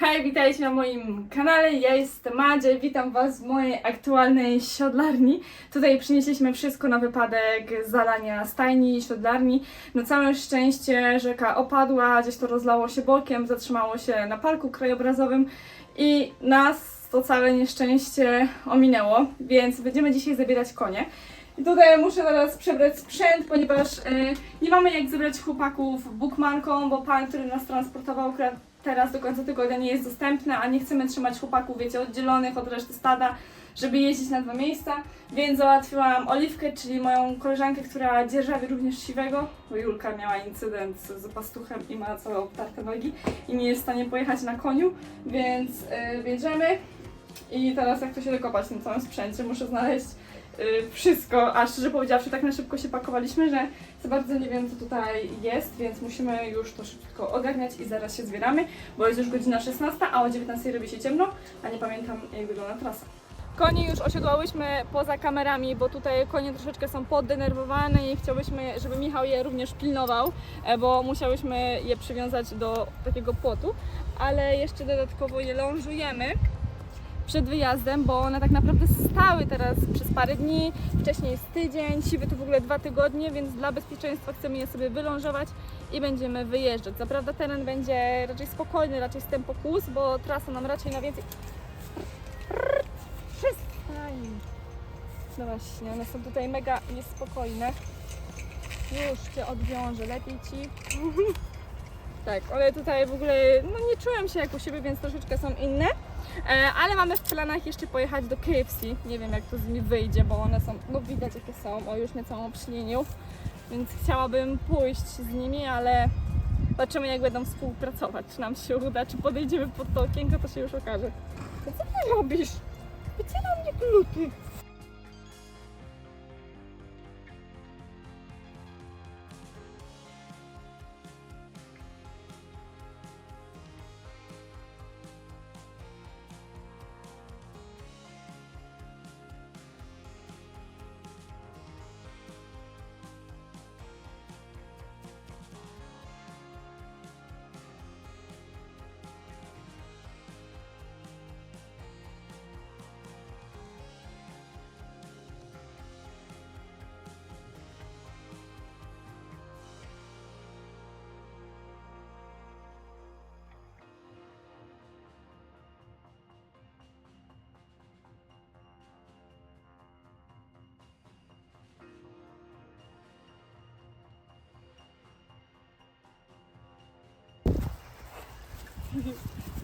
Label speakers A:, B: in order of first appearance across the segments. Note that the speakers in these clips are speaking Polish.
A: Hej, witajcie na moim kanale. Ja jestem Madzie, witam Was w mojej aktualnej siodlarni. Tutaj przynieśliśmy wszystko na wypadek zalania stajni i siodlarni. Na całe szczęście rzeka opadła, gdzieś to rozlało się bokiem, zatrzymało się na parku krajobrazowym i nas to całe nieszczęście ominęło, więc będziemy dzisiaj zabierać konie. I tutaj muszę teraz przebrać sprzęt, ponieważ e, nie mamy jak zebrać chłopaków bukmarką, bo pan, który nas transportował teraz do końca tygodnia nie jest dostępny, a nie chcemy trzymać chłopaków, wiecie, oddzielonych od reszty stada, żeby jeździć na dwa miejsca, więc załatwiłam Oliwkę, czyli moją koleżankę, która dzierżawi również siwego, bo Julka miała incydent z pastuchem i ma całe obtarte nogi i nie jest w stanie pojechać na koniu, więc yy, bierzemy i teraz jak to się dokopać w tym całym sprzęcie, muszę znaleźć y, wszystko, a szczerze powiedziawszy tak na szybko się pakowaliśmy, że za bardzo nie wiem co tutaj jest, więc musimy już to szybko ogarniać i zaraz się zbieramy, bo jest już godzina 16, a o 19 robi się ciemno, a nie pamiętam jak wygląda trasa. Konie już osiodłałyśmy poza kamerami, bo tutaj konie troszeczkę są poddenerwowane i chciałbyśmy, żeby Michał je również pilnował, e, bo musiałyśmy je przywiązać do takiego płotu, ale jeszcze dodatkowo je lążujemy przed wyjazdem, bo one tak naprawdę stały teraz przez parę dni, wcześniej jest tydzień, siwy to w ogóle dwa tygodnie, więc dla bezpieczeństwa chcemy je sobie wylążować i będziemy wyjeżdżać. Co prawda teren będzie raczej spokojny, raczej z tempo kłus, bo trasa nam raczej na więcej... Przestań! No właśnie, one są tutaj mega niespokojne. Już Cię odwiążę, lepiej Ci. tak, one tutaj w ogóle no nie czułem się jak u siebie, więc troszeczkę są inne. E, ale mamy w planach jeszcze pojechać do KFC. Nie wiem jak to z nimi wyjdzie, bo one są, no widać jakie są, o już mnie całą obślinił. Więc chciałabym pójść z nimi, ale zobaczymy jak będą współpracować. Czy nam się uda, czy podejdziemy pod to okienko, to się już okaże. Co ty robisz? Wycieram mnie gluty.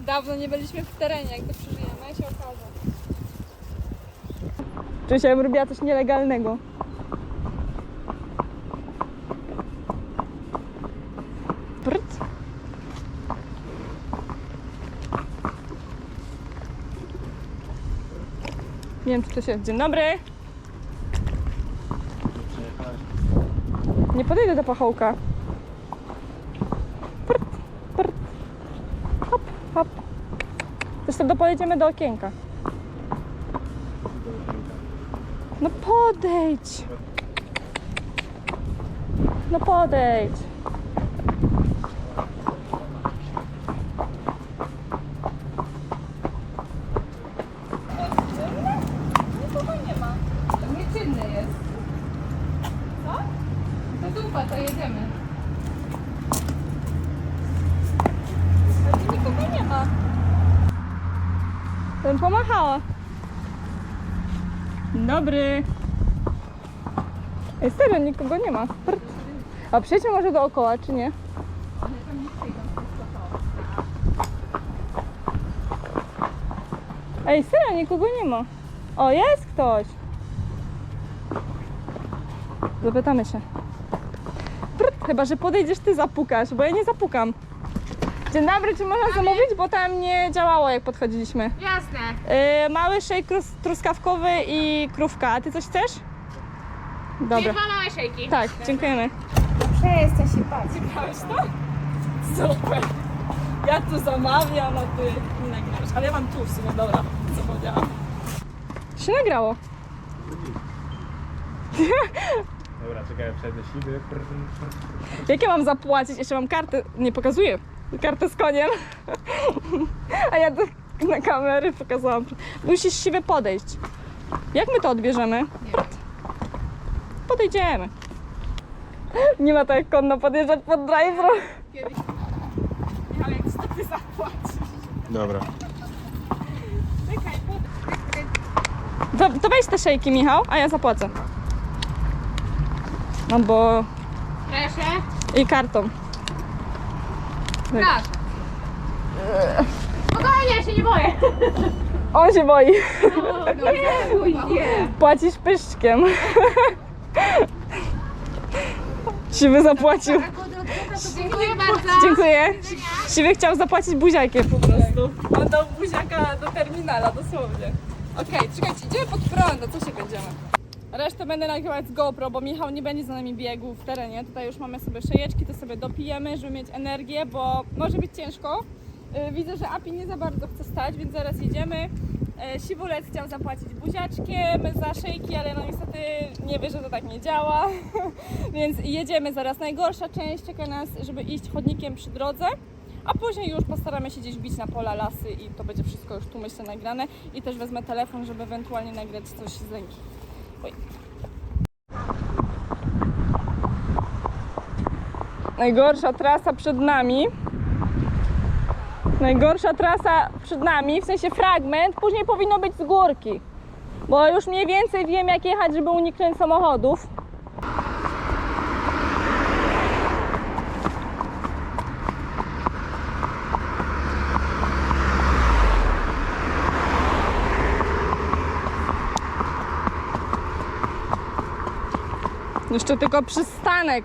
A: Dawno nie byliśmy w terenie, jak to przeżyjemy, się okaże. Czuję się, jakbym robiła coś nielegalnego. Prt. Nie wiem, czy to się... Dzień dobry! Nie podejdę do pachołka. Prt, prt. Hop, hop. Zresztą to pojedziemy do okienka. No podejdź! No podejdź! Nikogo nie ma. To nieczynny jest. Co? To dupa, to jedziemy. A tu nikogo nie ma. Bym pomachała. Dzień Dobry. Nikogo nie ma. Prt. A przejdźmy może dookoła, czy nie? Ej, serio, nikogo nie ma. O, jest ktoś. Zapytamy się. Prt, chyba, że podejdziesz ty zapukasz, bo ja nie zapukam. Dzień dobry, czy można zamówić? Bo tam nie działało jak podchodziliśmy.
B: Jasne.
A: Yy, mały szejk trus- truskawkowy i krówka. A ty coś chcesz? Dobra.
B: dwa małe szejki.
A: Tak, dziękujemy.
B: Przestań się bać.
A: Wybrałeś to? Super. Ja tu zamawiam, a ty nie nagrasz. Ale ja mam tu w sumie, dobra. Zapomniałam. Się nagrało.
C: Dobra, czekaj, przejdę siwy.
A: Jak ja mam zapłacić? Jeszcze mam kartę. Nie pokazuję. kartę z koniem. A ja na kamery pokazałam. Musisz siwy podejść. Jak my to odbierzemy? Podejdziemy. Nie ma tak jak konno podjeżdżać pod drive-thru. Ale jak stopy zapłacisz.
C: Dobra.
A: To, to weź te szejki, Michał, a ja zapłacę. No bo...
B: Proszę.
A: I kartą.
B: Tak. Spokojnie, ja się nie boję.
A: On się boi.
B: Nie, nie.
A: Płacisz pyszczkiem. Siwy zapłacił.
B: Dziękuję bardzo.
A: Dziękuję. Siwy chciał zapłacić buziakiem po prostu. On dał buziaka do terminala, dosłownie. Okej, czekajcie, idziemy pod prąd, a co się będziemy? Resztę będę nagrywać z GoPro, bo Michał nie będzie za nami biegł w terenie. Tutaj już mamy sobie szejeczki, to sobie dopijemy, żeby mieć energię, bo może być ciężko. Yy, Widzę, że Api nie za bardzo chce stać, więc zaraz jedziemy. Yy, Siwulec chciał zapłacić buziaczkiem za szejki, ale no niestety nie wie, że to tak nie działa. więc jedziemy zaraz. Najgorsza część czeka nas, żeby iść chodnikiem przy drodze. A później już postaramy się gdzieś bić na pola, lasy i to będzie wszystko już tu myślę nagrane. I też wezmę telefon, żeby ewentualnie nagrać coś z ręki. Oj. Najgorsza trasa przed nami. Najgorsza trasa przed nami, w sensie fragment, później powinno być z górki. Bo już mniej więcej wiem jak jechać, żeby uniknąć samochodów. Jeszcze tylko przystanek.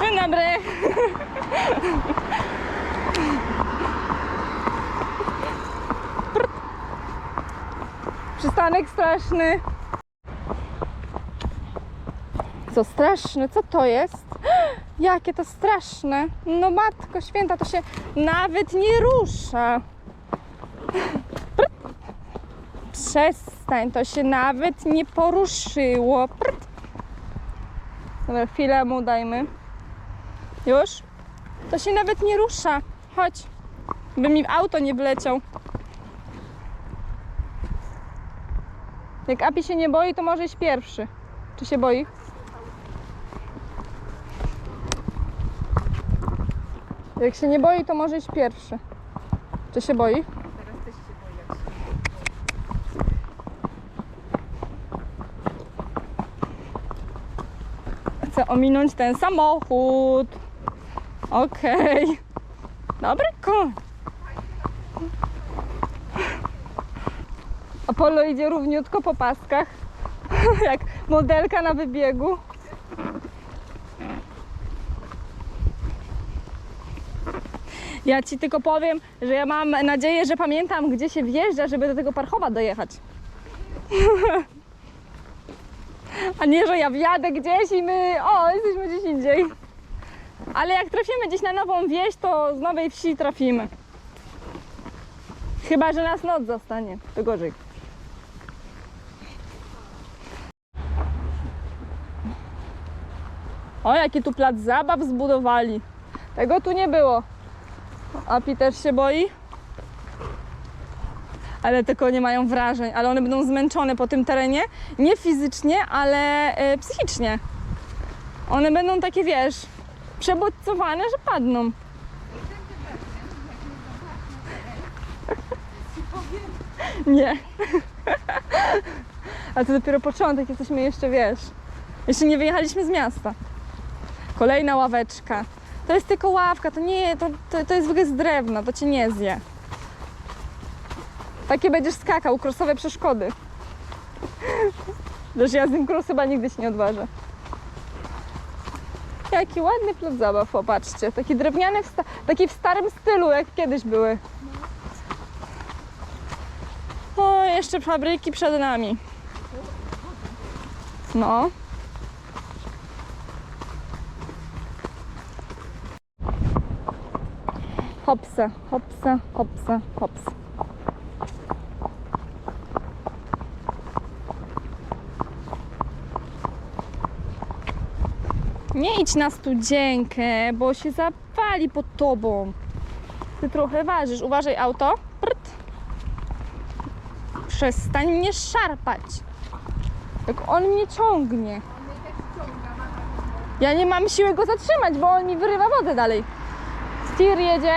A: Dzień dobry. Prr. Przystanek straszny. Co straszne? Co to jest? Jakie to straszne. No matko święta, to się nawet nie rusza. Przestań, to się nawet nie poruszyło. Prr. Dobra, chwilę mu dajmy. Już? To się nawet nie rusza. Chodź. By mi auto nie wleciał. Jak Api się nie boi, to może iść pierwszy. Czy się boi? Jak się nie boi, to może iść pierwszy. Czy się boi? Chcę ominąć ten samochód. Okej. Dobry koń. Apollo idzie równiutko po paskach. Jak modelka na wybiegu. Ja ci tylko powiem, że ja mam nadzieję, że pamiętam, gdzie się wjeżdża, żeby do tego Parchowa dojechać. A nie, że ja wjadę gdzieś i my, o, jesteśmy gdzieś indziej. Ale jak trafimy gdzieś na nową wieś, to z nowej wsi trafimy. Chyba, że nas noc zostanie, to gorzej. O, jaki tu plac zabaw zbudowali. Tego tu nie było. Api też się boi. Ale te konie mają wrażeń, ale one będą zmęczone po tym terenie. Nie fizycznie, ale e, psychicznie. One będą takie, wiesz, przebodźcowane, że padną. Nie. A to dopiero początek, jesteśmy jeszcze, wiesz, jeszcze nie wyjechaliśmy z miasta. Kolejna ławeczka. To jest tylko ławka, to nie, to, to, to jest w ogóle z drewna, to cię nie zje. Takie będziesz skakał, krosowe przeszkody. Też ja z tym cross chyba nigdy się nie odważę. Jaki ładny plac zabaw, popatrzcie. Taki drewniany, w sta- taki w starym stylu, jak kiedyś były. O, jeszcze fabryki przed nami. No. Hopsa, hopsa, hopsa, hops. Nie idź na studzienkę, bo się zapali pod tobą. Ty trochę ważysz. Uważaj auto. Prt. Przestań mnie szarpać. Jak on mnie ciągnie. Ja nie mam siły go zatrzymać, bo on mi wyrywa wodę dalej. Steer jedzie.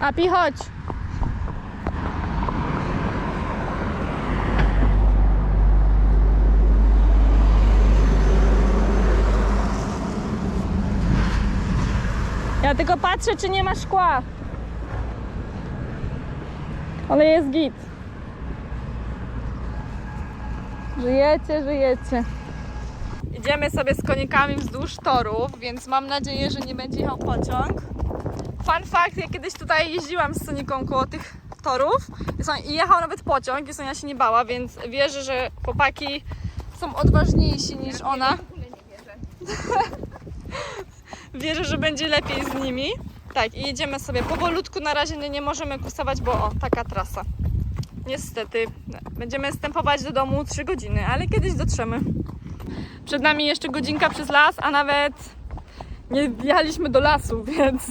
A: Api, chodź. Ja tylko patrzę, czy nie ma szkła. Ale jest git. Żyjecie, żyjecie. Idziemy sobie z konikami wzdłuż torów, więc mam nadzieję, że nie będzie jechał pociąg. Fun fact, ja kiedyś tutaj jeździłam z Soniką koło tych torów i jechał nawet pociąg i Sonia się nie bała, więc wierzę, że chłopaki są odważniejsi niż ona.
B: W ogóle nie wierzę.
A: Wierzę, że będzie lepiej z nimi. Tak, i jedziemy sobie powolutku. Na razie nie, nie możemy kusować, bo o, taka trasa. Niestety, będziemy stępować do domu 3 godziny, ale kiedyś dotrzemy. Przed nami jeszcze godzinka przez las, a nawet nie wjechaliśmy do lasu, więc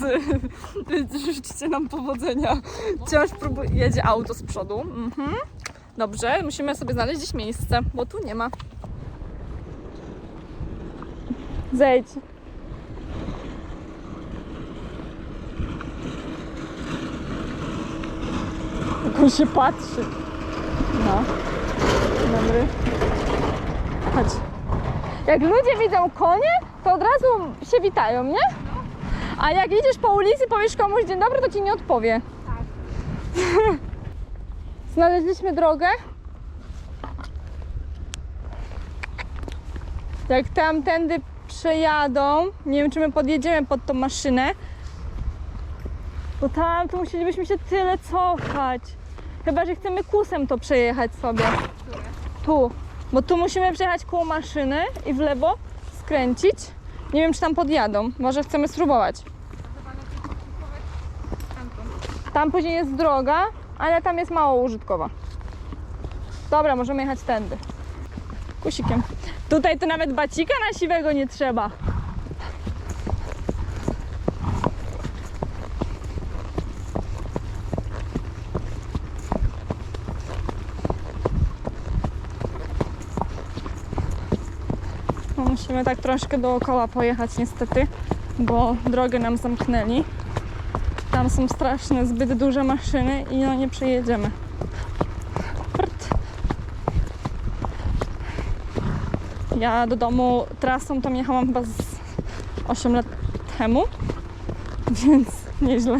A: życzcie nam powodzenia. Wciąż próbuję. Jedzie auto z przodu. Mhm. Dobrze, musimy sobie znaleźć gdzieś miejsce, bo tu nie ma. Zejdź. Jak on się patrzy. No. Dobry. Chodź. Jak ludzie widzą konie, to od razu się witają, nie? A jak idziesz po ulicy, powiesz komuś dzień dobry, to ci nie odpowie.
B: Tak.
A: Znaleźliśmy drogę. Jak tamtędy przejadą, nie wiem czy my podjedziemy pod tą maszynę, bo tam to musielibyśmy się tyle cofać. Chyba, że chcemy kusem to przejechać sobie. Tu. Bo tu musimy przejechać koło maszyny i w lewo skręcić. Nie wiem, czy tam podjadą. Może chcemy spróbować. Tam później jest droga, ale tam jest mało użytkowa. Dobra, możemy jechać tędy. Kusikiem. Tutaj to nawet bacika na siwego nie trzeba. Musimy tak troszkę dookoła pojechać niestety, bo drogę nam zamknęli. Tam są straszne, zbyt duże maszyny i no nie przejedziemy. Ja do domu trasą tam jechałam chyba z 8 lat temu, więc nieźle.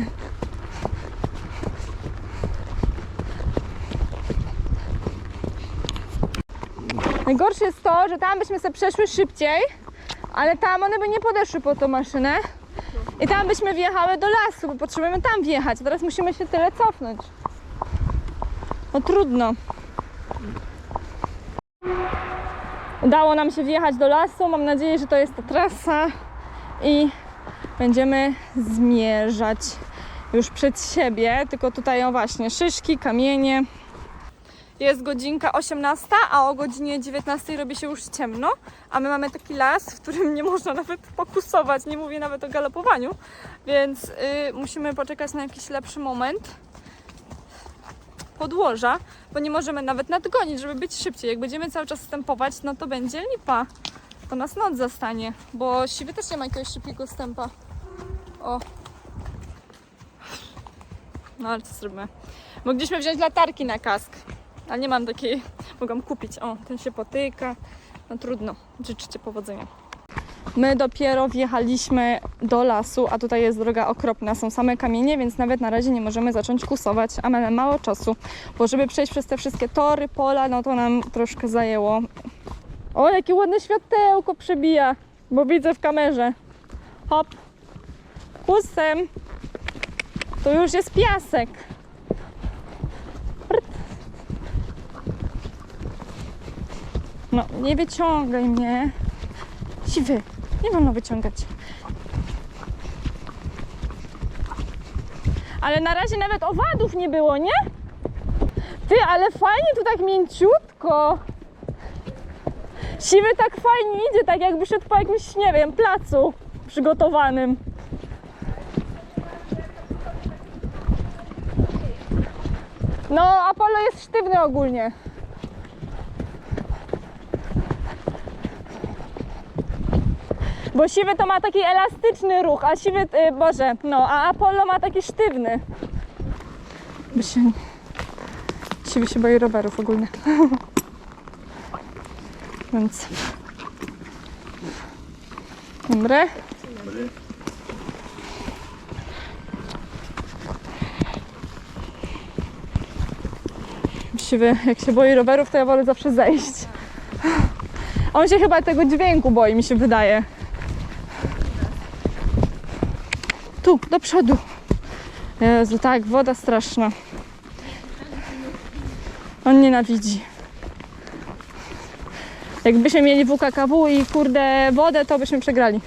A: Najgorsze jest to, że tam byśmy sobie przeszły szybciej, ale tam one by nie podeszły po tą maszynę. I tam byśmy wjechały do lasu, bo potrzebujemy tam wjechać. Teraz musimy się tyle cofnąć. No trudno. Udało nam się wjechać do lasu. Mam nadzieję, że to jest ta trasa i będziemy zmierzać już przed siebie. Tylko tutaj o właśnie szyszki, kamienie. Jest godzinka 18, a o godzinie 19 robi się już ciemno, a my mamy taki las, w którym nie można nawet pokusować, nie mówię nawet o galopowaniu, więc y, musimy poczekać na jakiś lepszy moment podłoża, bo nie możemy nawet nadgonić, żeby być szybciej. Jak będziemy cały czas stępować, no to będzie lipa. To nas noc zastanie, bo siwy też nie ma jakiegoś szybkiego stępa. O. No ale co zrobimy? Mogliśmy wziąć latarki na kask. Ale nie mam takiej, mogłam kupić. O, ten się potyka. No trudno, życzcie powodzenia. My dopiero wjechaliśmy do lasu, a tutaj jest droga okropna. Są same kamienie, więc nawet na razie nie możemy zacząć kusować, a mamy mało czasu, bo żeby przejść przez te wszystkie tory, pola, no to nam troszkę zajęło. O, jakie ładne światełko przebija, bo widzę w kamerze. Hop. Kusem. Tu już jest piasek. No, nie wyciągaj mnie. Siwy, nie wolno wyciągać. Ale na razie nawet owadów nie było, nie? Ty, ale fajnie tu tak mięciutko. Siwy tak fajnie idzie, tak jakby szedł po jakimś, nie wiem, placu przygotowanym. No, Apollo jest sztywny ogólnie. Bo siwy to ma taki elastyczny ruch, a siwy, y, Boże, no, a Apollo ma taki sztywny. By się... Siwy się boi rowerów ogólnie. Więc... Dobre. Siwy, jak się boi rowerów, to ja wolę zawsze zejść. On się chyba tego dźwięku boi, mi się wydaje. Tu, do przodu. Jezu, tak, woda straszna. On nienawidzi. Jakbyśmy mieli WKKW i kurde wodę, to byśmy przegrali.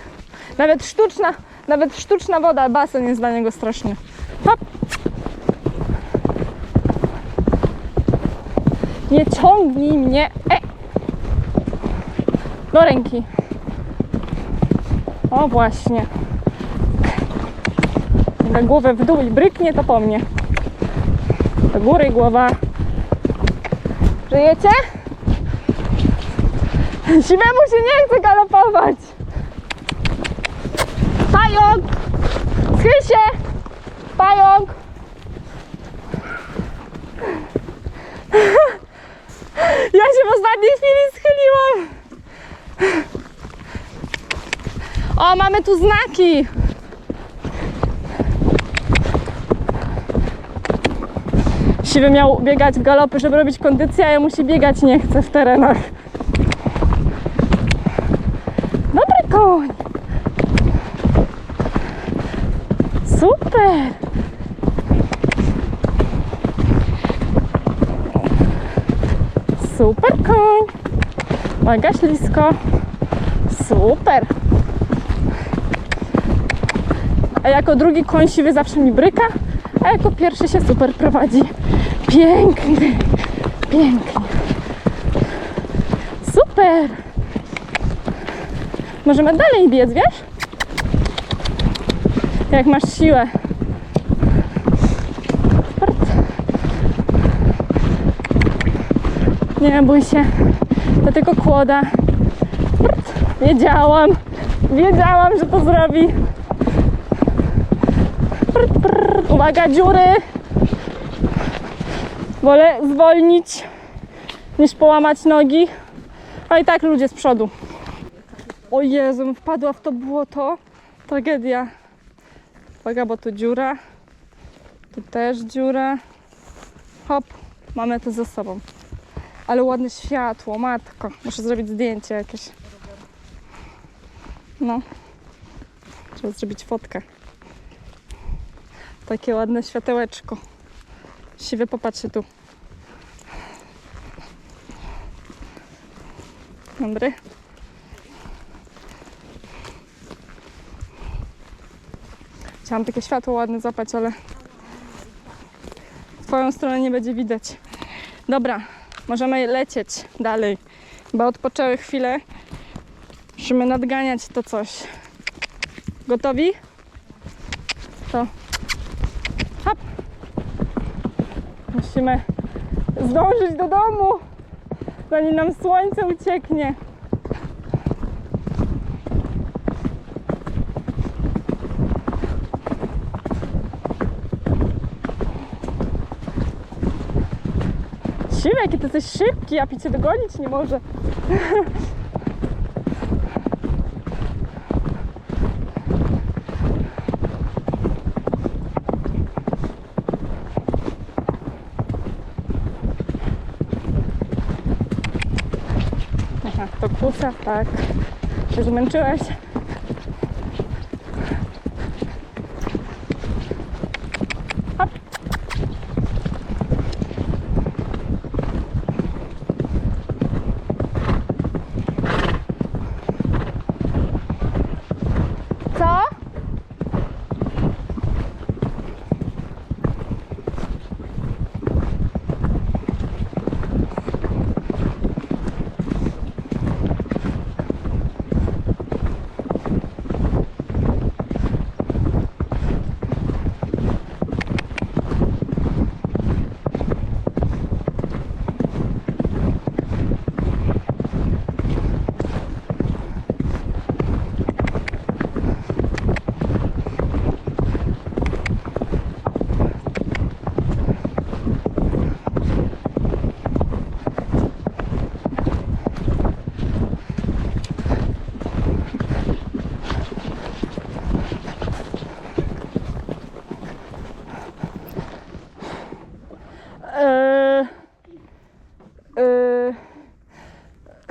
A: Nawet sztuczna, nawet sztuczna woda, basen jest dla niego straszny. Hop. Nie ciągnij mnie. E. Do ręki. O właśnie. Głowę w dół i bryknie, to po mnie. Do góry głowa. Żyjecie? Siwemu się nie chce galopować. Pająk! Schyl się! Pająk! Ja się w ostatniej chwili schyliłam. O, mamy tu znaki. Siwy miał biegać w galopy, żeby robić kondycję, a ja musi biegać nie chce w terenach. Dobry koń. Super. Super koń. Mega ślisko. Super. A jako drugi koń siwy zawsze mi bryka, a jako pierwszy się super prowadzi. Piękny. Pięknie. Super. Możemy dalej biec, wiesz? Jak masz siłę. Nie bój się. To tylko kłoda. Wiedziałam. Wiedziałam, że to zrobi. Uwaga, dziury. Wolę zwolnić niż połamać nogi. A i tak ludzie z przodu. O Jezu, wpadła w to błoto. Tragedia. Uwaga, bo tu dziura. Tu też dziura. Hop, mamy to ze sobą. Ale ładne światło, matko. Muszę zrobić zdjęcie jakieś. No. Trzeba zrobić fotkę. Takie ładne światełeczko. Siwy, popatrzcie tu. Dobry. Chciałam takie światło ładne zapać, ale w twoją stronę nie będzie widać. Dobra, możemy lecieć dalej, bo odpoczęły chwilę. Musimy nadganiać to coś. Gotowi? To hop. Musimy zdążyć do domu, zanim nam słońce ucieknie. Siwy, jaki ty jesteś szybki, a picie dogonić nie może. tak. Się zmęczyłeś?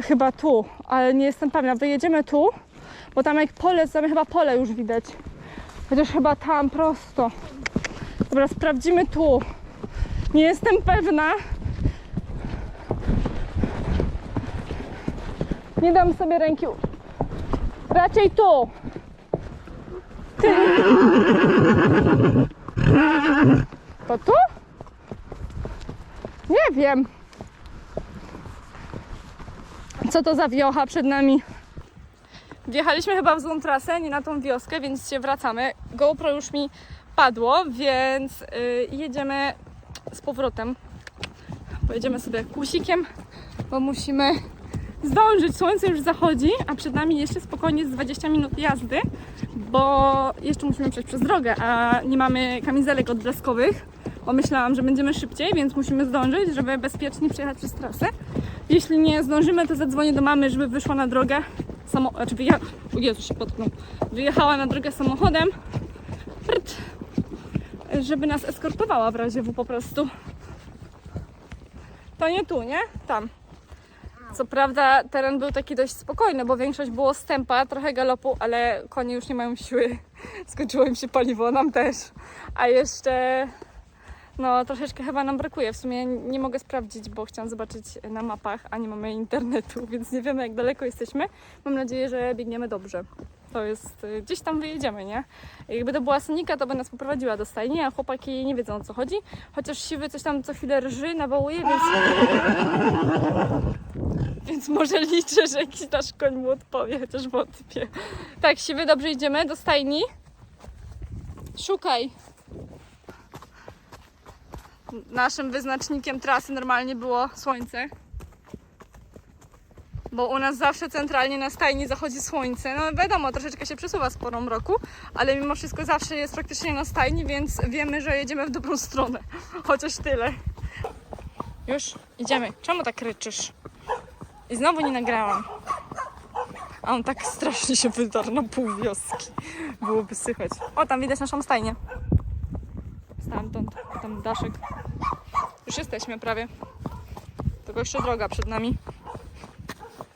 A: Chyba tu, ale nie jestem pewna. Wyjedziemy tu, bo tam jak pole, tam chyba pole już widać. Chociaż chyba tam prosto. Dobra, sprawdzimy tu. Nie jestem pewna. Nie dam sobie ręki. Raczej tu. Ty. To tu? Nie wiem. Co to za wiocha przed nami? Wjechaliśmy chyba w złą trasę, nie na tą wioskę, więc się wracamy. GoPro już mi padło, więc y, jedziemy z powrotem. Pojedziemy sobie kusikiem, bo musimy zdążyć. Słońce już zachodzi, a przed nami jeszcze spokojnie z 20 minut jazdy, bo jeszcze musimy przejść przez drogę, a nie mamy kamizelek odblaskowych. Bo myślałam, że będziemy szybciej, więc musimy zdążyć, żeby bezpiecznie przejechać przez trasę. Jeśli nie zdążymy, to zadzwonię do mamy, żeby wyszła na drogę. Samo, znaczy wyjecha... O Jezu, się potknął. Wyjechała na drogę samochodem, Prt. żeby nas eskortowała w razie W po prostu. To nie tu, nie? Tam. Co prawda teren był taki dość spokojny, bo większość było stępa, trochę galopu, ale konie już nie mają siły. Skończyło im się paliwo, nam też. A jeszcze no troszeczkę chyba nam brakuje. W sumie nie mogę sprawdzić, bo chciałam zobaczyć na mapach, a nie mamy internetu, więc nie wiemy jak daleko jesteśmy. Mam nadzieję, że biegniemy dobrze. To jest, y, gdzieś tam wyjedziemy, nie? Jakby to była Sonika, to by nas poprowadziła do stajni, a chłopaki nie wiedzą o co chodzi. Chociaż siwy coś tam co chwilę rży, nawołuje, więc... Więc może liczę, że jakiś nasz koń mu odpowie, chociaż wątpię. Tak, siwy, dobrze idziemy do stajni. Szukaj. Naszym wyznacznikiem trasy normalnie było słońce. Bo u nas zawsze centralnie na stajni zachodzi słońce. No wiadomo, troszeczkę się przesuwa z porą roku, ale mimo wszystko zawsze jest praktycznie na stajni, więc wiemy, że jedziemy w dobrą stronę. Chociaż tyle. Już idziemy. Czemu tak ryczysz? I znowu nie nagrałam. A on tak strasznie się wydarł na pół wioski. Byłoby słychać. O, tam widać naszą stajnię. Stamtąd, tam daszek. Już jesteśmy prawie. Tylko jeszcze droga przed nami.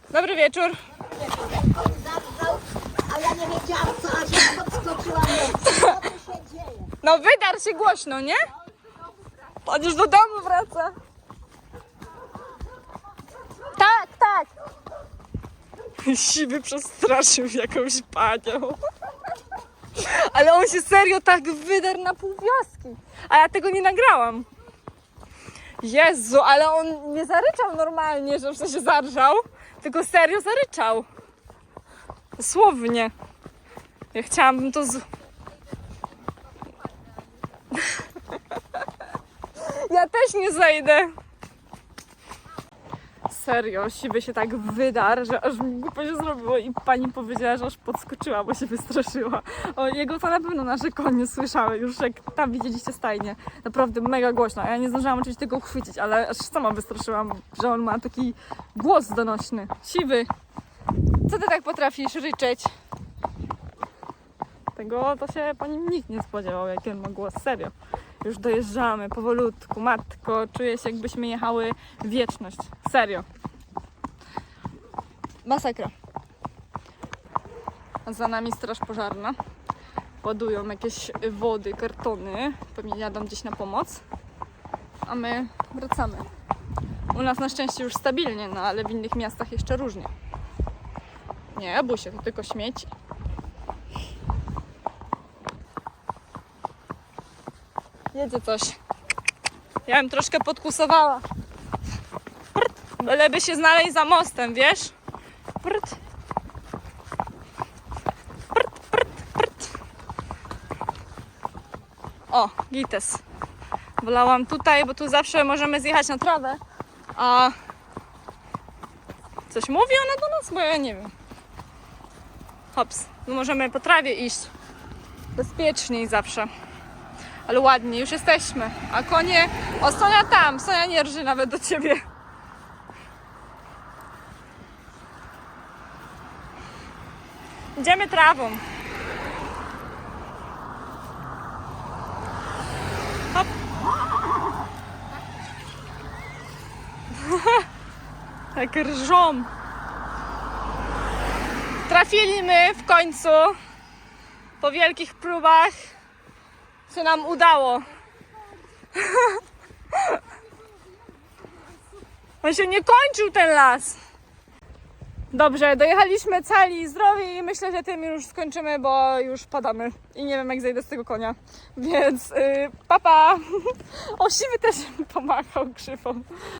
A: Dobry wieczór.
C: a ja nie wiedziałam co, a się podskoczyłam. Co tu się dzieje?
A: No wydarł się głośno, nie? On już do domu wraca. Tak, tak. Siwy przestraszył jakąś panią. Ale on się serio tak wydarł na pół wioski. A ja tego nie nagrałam. Jezu, ale on nie zaryczał normalnie, że w sensie zarżał, tylko serio zaryczał. Dosłownie. Ja chciałabym to z... Ja też nie zejdę. Serio, siwy się tak wydarł, że aż głupio się zrobiło i pani powiedziała, że aż podskoczyła, bo się wystraszyła. O, jego to na pewno nasze konie słyszały już, jak tam widzieliście stajnie. Naprawdę mega głośno. Ja nie zdążyłam oczywiście tego uchwycić, ale aż sama wystraszyłam, że on ma taki głos donośny. Siwy, co ty tak potrafisz ryczeć? Tego to się po nim nikt nie spodziewał, jaki on ma głos, serio. Już dojeżdżamy powolutku, matko, czuję się jakbyśmy jechały wieczność, serio. Masakra. Za nami straż pożarna. Ładują jakieś wody, kartony, pewnie jadą gdzieś na pomoc. A my wracamy. U nas na szczęście już stabilnie, no ale w innych miastach jeszcze różnie. Nie, busie, to tylko śmieci. Jedzie coś. Ja bym troszkę podkusowała. Prt. Byleby się znaleźć za mostem, wiesz? Prt. Prt, prt, prt. O, gites. Wolałam tutaj, bo tu zawsze możemy zjechać na trawę. A coś mówi ona do nas? Bo ja nie wiem. Hops. No możemy po trawie iść. Bezpieczniej zawsze. Ale ładnie, już jesteśmy. A konie. O, Sonia tam. Sonia nie rży nawet do ciebie. Idziemy trawą. Hop. tak rżą. Trafiliśmy w końcu po wielkich próbach. Co nam udało. On się nie kończył ten las. Dobrze, dojechaliśmy cali i zdrowi i myślę, że tym już skończymy, bo już padamy i nie wiem jak zejdę z tego konia. Więc yy, papa! O, też mi pomachał krzywą.